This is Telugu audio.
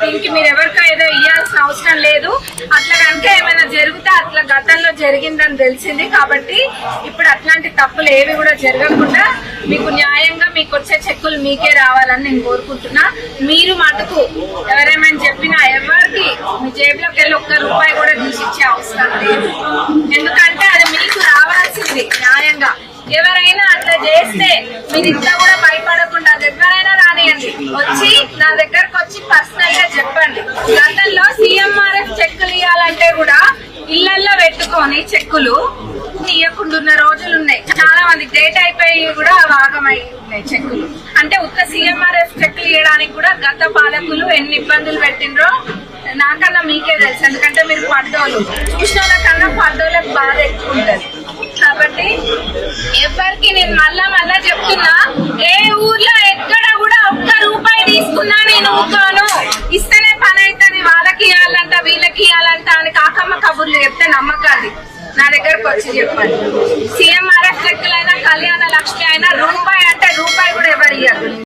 దీనికి మీరు ఎవరికో ఏదో ఇవ్వాల్సిన అవసరం లేదు. అట్లా కనుక ఏమైనా జరిగితే అట్లా గతంలో జరిగిందని తెలిసింది. కాబట్టి ఇప్పుడు అట్లాంటి తప్పులు ఏవి కూడా జరగకుండా మీకు న్యాయంగా మీకు వచ్చే చెక్కులు మీకే రావాలని నేను కోరుకుంటున్నా. మీరు మటుకు ఎవరేమైనా చెప్పినా ఎవరికి మీ జేబులోకి వెళ్ళి ఒక్క రూపాయి కూడా తీసిచ్చే అవసరం లేదు. ఎందుకంటే అది మీకు రావాల్సింది న్యాయంగా. ఎవరైనా అట్లా చేస్తే మీరు ఇంత కూడా బయట వచ్చి నా దగ్గరకు వచ్చి పర్సనల్గా చెప్పండి. గతంలో సీఎంఆర్ఎఫ్ చెక్కులు ఇవ్వాలంటే కూడా ఇళ్ళల్లో పెట్టుకొని చెక్కులు ఇవ్వకుండా రోజులు ఉన్నాయి. చాలా మంది డేట్ అయిపోయి కూడా భాగమై ఉన్నాయి చెక్కులు. అంటే ఉత్త సీఎంఆర్ఎఫ్ చెక్కులు ఇవ్వడానికి కూడా గత పాలకులు ఎన్ని ఇబ్బందులు పెట్టిండ్రో నాకన్నా మీకే తెలుసు. ఎందుకంటే మీరు పడ్డోళ్ళు. చూసిన కన్నా పడ్డోళ్ళకి బాధ ఎక్కువ ఉంటుంది. కాబట్టి ఎవరికి నేను మళ్ళా మళ్ళా చెప్తున్నా ఏ తీసుకున్నా నేను ఊరుకోను ఇస్తేనే పని అవుతుంది వాళ్ళకి ఇవ్వాలంట వీళ్ళకి ఇవ్వాలంట అని కాకమ్మ కబుర్లు చెప్తే నమ్మకాలి నా దగ్గరకు వచ్చి చెప్పండి. సీఎంఆర్ఎఫ్ లెక్కలైనా కళ్యాణ లక్ష్మి అయినా రూపాయి అంటే రూపాయి కూడా ఎవరు ఇవ్వదు